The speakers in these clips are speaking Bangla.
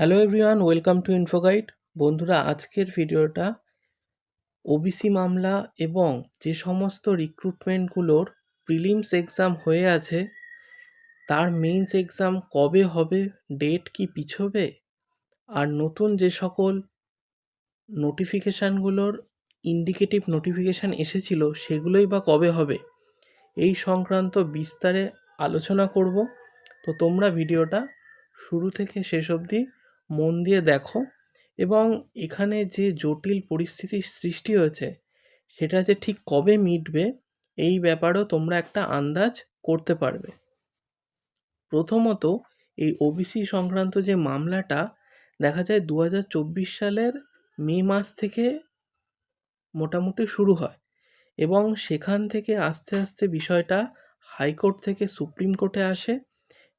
Hello everyone welcome to Infoguide বন্ধুরা, আজকের ভিডিওটা ওবিসি মামলা এবং যে সমস্ত রিক্রুটমেন্টগুলোর প্রিলিমস এক্সাম হয়ে আছে, তার মেইনস এক্সাম কবে হবে ডেট কি পিছোবে, আর নতুন যে সকল নোটিফিকেশানগুলোর ইন্ডিকেটিভ নোটিফিকেশান এসেছিল, সেগুলোই বা কবে হবে, এই সংক্রান্ত বিস্তারে আলোচনা করব। তো তোমরা ভিডিওটা শুরু থেকে শেষ অবধি মন দিয়ে দেখো এবং এখানে যে জটিল পরিস্থিতির সৃষ্টি হয়েছে, সেটা যে ঠিক কবে মিটবে, এই ব্যাপারেও তোমরা একটা আন্দাজ করতে পারবে। প্রথমত, এই ওবিসি সংক্রান্ত যে মামলাটা, দেখা যায় দু হাজার চব্বিশ সালের মে মাস থেকে মোটামুটি শুরু হয় এবং সেখান থেকে আস্তে আস্তে বিষয়টা হাইকোর্ট থেকে সুপ্রিম কোর্টে আসে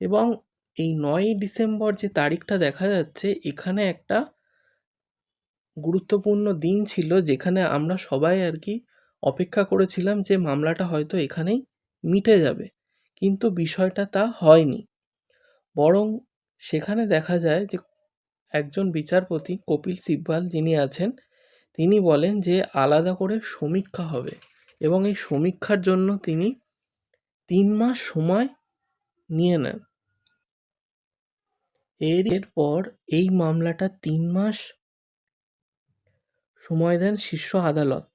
এবং এই নয়ই ডিসেম্বর যে তারিখটা দেখা যাচ্ছে, এখানে একটা গুরুত্বপূর্ণ দিন ছিল যেখানে আমরা সবাই আর কি অপেক্ষা করেছিলাম যে মামলাটা হয়তো এখানেই মিটে যাবে। কিন্তু বিষয়টা তা হয়নি। বরং সেখানে দেখা যায় যে একজন বিচারপতি কপিল সিব্বাল যিনি আছেন, তিনি বলেন যে আলাদা করে সমীক্ষা হবে এবং এই সমীক্ষার জন্য তিনি তিন মাস সময় নিয়ে নেন। এর এরপর এই মামলাটা তিন মাস সময় দেন শীর্ষ আদালত।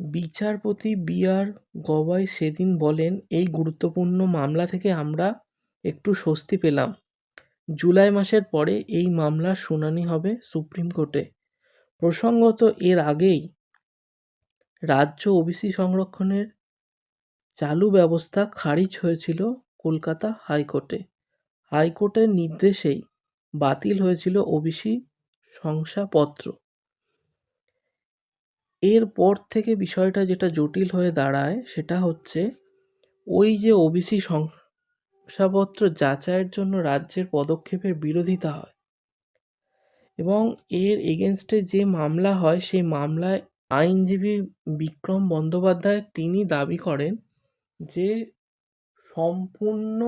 বিচারপতি বি আর গবাই সেদিন বলেন, এই গুরুত্বপূর্ণ মামলা থেকে আমরা একটু স্বস্তি পেলাম। জুলাই মাসের পরে এই মামলার শুনানি হবে সুপ্রিম কোর্টে। প্রসঙ্গত, এর আগেই রাজ্য ওবিসি সংরক্ষণের চালু ব্যবস্থা খারিজ হয়েছিল কলকাতা হাইকোর্টে। হাইকোর্টের নির্দেশেই বাতিল হয়েছিল ওবিসি শংসাপত্র। এরপর থেকে বিষয়টা যেটা জটিল হয়ে দাঁড়ায় সেটা হচ্ছে, ওই যে ওবিসি শংসাপত্র যাচাইয়ের জন্য রাজ্যের পদক্ষেপের বিরোধিতা হয় এবং এর এগেনস্টে যে মামলা হয় সেই মামলায় আইনজীবী বিক্রম বন্দ্যোপাধ্যায় তিনি দাবি করেন যে সম্পূর্ণ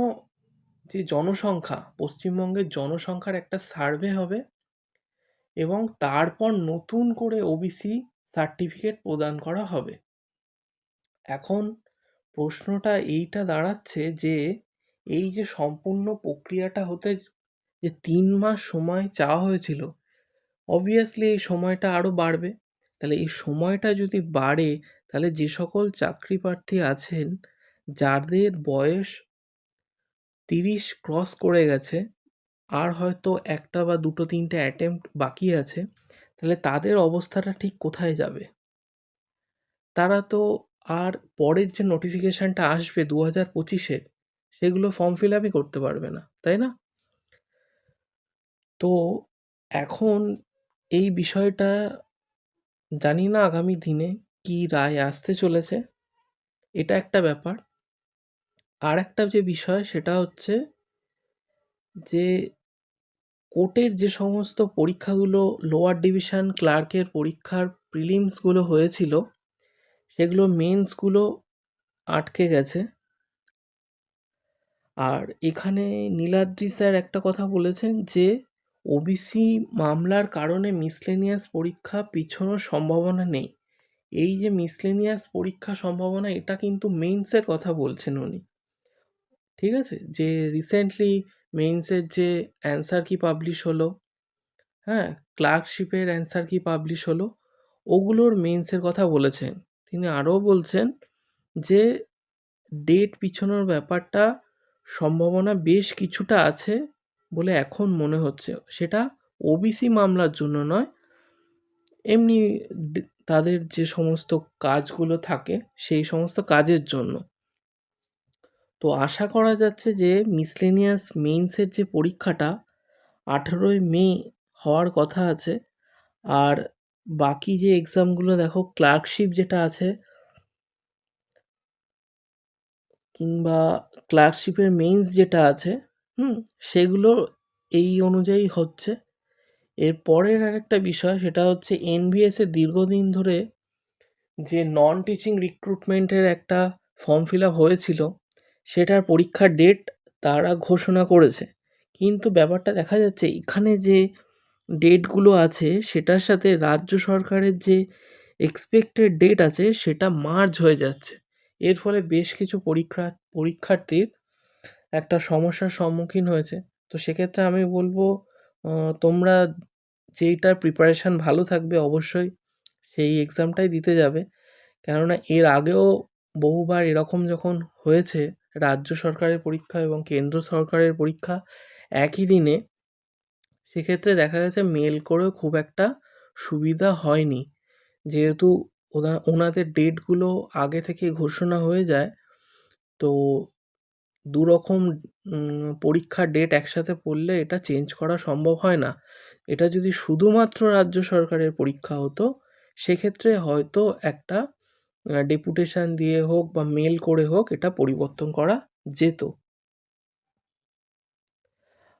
যে জনসংখ্যা, পশ্চিমবঙ্গের জনসংখ্যার একটা সার্ভে হবে এবং তারপর নতুন করে ওবিসি সার্টিফিকেট প্রদান করা হবে। এখন প্রশ্নটা এইটা দাঁড়াচ্ছে যে, এই যে সম্পূর্ণ প্রক্রিয়াটা হতে যে তিন মাস সময় চাওয়া হয়েছিল অবভিয়াসলি এই সময়টা আরও বাড়বে। তাহলে এই সময়টা যদি বাড়ে, তাহলে যে সকল চাকরি প্রার্থী আছেন, যাদের বয়স তিরিশ ক্রস করে গেছে। আর হয়তো একটা বা দুটো তিনটে অ্যাটেম্প্ট বাকি আছে। তাহলে তাদের অবস্থাটা ঠিক কোথায় যাবে? তারা তো আর পরের যে নোটিফিকেশানটা আসবে দু হাজার পঁচিশের, সেগুলো ফর্ম ফিল আপই করতে পারবে না, তাই না? তো এখন এই বিষয়টা জানি না আগামী দিনে কি রায় আসতে চলেছে। এটা একটা ব্যাপার। আর একটা যে বিষয় সেটা হচ্ছে যে কোর্টের যে সমস্ত পরীক্ষাগুলো লোয়ার ডিভিশন ক্লার্কের পরীক্ষার প্রিলিমসগুলো হয়েছিল, সেগুলো মেন্সগুলো আটকে গেছে। আর এখানে নীলাদ্রি স্যার একটা কথা বলেছেন যে ওবিসি মামলার কারণে মিসলেনিয়াস পরীক্ষা পিছনোর সম্ভাবনা নেই। এই যে মিসলেনিয়াস পরীক্ষা সম্ভাবনা, এটা কিন্তু মেইনসের কথা বলছেন উনি। ঠিক আছে? যে রিসেন্টলি মেইনসের যে অ্যান্সার কি পাবলিশ হলো হ্যাঁ? ক্লার্কশিপের অ্যান্সার কি পাবলিশ হলো, ওগুলোর মেইনসের কথা বলেছেন। তিনি আরও বলছেন যে ডেট পিছনোর ব্যাপারটা সম্ভাবনা বেশ কিছুটা আছে বলে এখন মনে হচ্ছে। সেটা ওবিসি মামলার জন্য নয়, এমনি তাদের যে সমস্ত কাজগুলো থাকে, সেই সমস্ত কাজের জন্য। তো আশা করা যাচ্ছে যে মিসলেনিয়াস মেইনসের যে পরীক্ষাটা আঠেরোই মে হওয়ার কথা আছে। আর বাকি যে এক্সামগুলো দেখো ক্লার্কশিপ যেটা আছে কিংবা ক্লার্কশিপের মেইনস যেটা আছে, হুম, সেগুলো এই অনুযায়ী হচ্ছে। এর পরের আরেকটা বিষয়, সেটা হচ্ছে এনবিএসে দীর্ঘদিন ধরে যে নন টিচিং রিক্রুটমেন্টের একটা ফর্ম ফিল আপ হয়েছিল সেটার পরীক্ষার ডেট তারা ঘোষণা করেছে। কিন্তু ব্যাপারটা দেখা যাচ্ছে, এখানে যে ডেটগুলো আছে, সেটার সাথে রাজ্য সরকারের যে এক্সপেক্টেড ডেট আছে, সেটা মার্জ হয়ে যাচ্ছে। এর ফলে বেশ কিছু পরীক্ষা, পরীক্ষার্থীর একটা সমস্যার সম্মুখীন হয়েছে। তো সেক্ষেত্রে আমি বলব তোমরা যেইটার প্রিপারেশান ভালো থাকবে অবশ্যই সেই এক্সামটাই দিতে যাবে। কেননা এর আগেও বহুবার এরকম যখন হয়েছে রাজ্য সরকারের পরীক্ষা এবং কেন্দ্র সরকারের পরীক্ষা একই দিনে, সেক্ষেত্রে দেখা গেছে মেল করেও খুব একটা সুবিধা হয়নি। যেহেতু ওনা, ওনাদের ডেটগুলো আগে থেকে ঘোষণা হয়ে যায়, তো দু রকম পরীক্ষার ডেট একসাথে পড়লে এটা চেঞ্জ করা সম্ভব হয় না। এটা যদি শুধুমাত্র রাজ্য সরকারের পরীক্ষা হতো, সেক্ষেত্রে হয়তো একটা ডেপুটেশন দিয়ে হোক বা মেল করে হোক এটা পরিবর্তন করা যেত।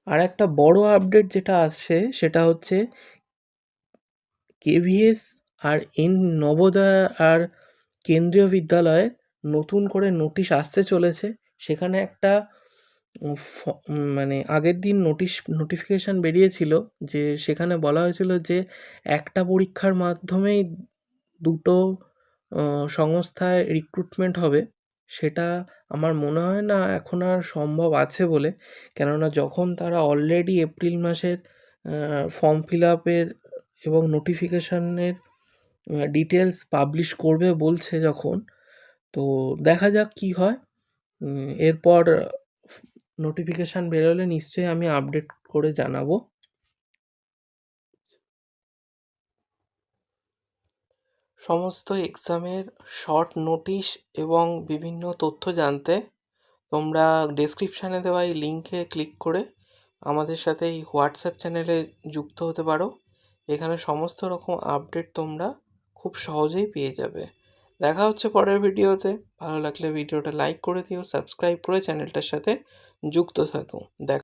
আর একটা বড় আপডেট যেটা আসছে সেটা হচ্ছে কেভিএস আর এন নবোদয় আর কেন্দ্রীয় বিদ্যালয়ে নতুন করে নোটিশ আসতে চলেছে। সেখানে একটা মানে আগের দিন নোটিশ নোটিফিকেশান বেরিয়েছিল যে সেখানে বলা হয়েছিল যে একটা পরীক্ষার মাধ্যমেই দুটো সংস্থায় রিক্রুটমেন্ট হবে, সেটা আমার মনে হয় না এখন আর সম্ভব আছে বলে। কেননা যখন তারা অলরেডি এপ্রিল মাসের ফর্ম ফিল আপের এবং নোটিফিকেশানের ডিটেলস পাবলিশ করবে বলছে যখন, তো দেখা যাক কি হয়। এরপর নোটিফিকেশান বেরোলে নিশ্চয়ই আমি আপডেট করে জানাব। সমস্ত এক্সামের শর্ট নোটিশ এবং বিভিন্ন তথ্য জানতে তোমরা ডেসক্রিপশানে দেওয়া এই লিঙ্কে ক্লিক করে আমাদের সাথে এই হোয়াটসঅ্যাপ চ্যানেলে যুক্ত হতে পারো। এখানে সমস্ত রকম আপডেট তোমরা খুব সহজেই পেয়ে যাবে। দেখা হচ্ছে পরের ভিডিওতে। ভালো লাগলে ভিডিওটা লাইক করে দিও, সাবস্ক্রাইব করে চ্যানেলটার সাথে যুক্ত থাকো। দেখ